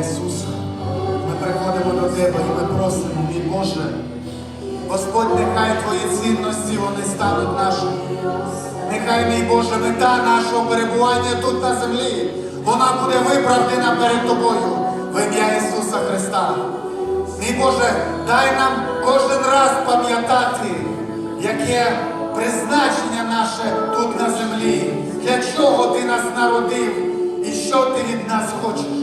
Ісуса, ми приходимо до Тебе і ми просимо, мій Боже. Господь, нехай Твої цінності вони стануть нашими. Нехай, мій Боже, мета нашого перебування тут на землі, вона буде виправдана перед Тобою в ім'я Ісуса Христа. Мій Боже, дай нам кожен раз пам'ятати, яке призначення наше тут на землі, для чого Ти нас народив і що Ти від нас хочеш.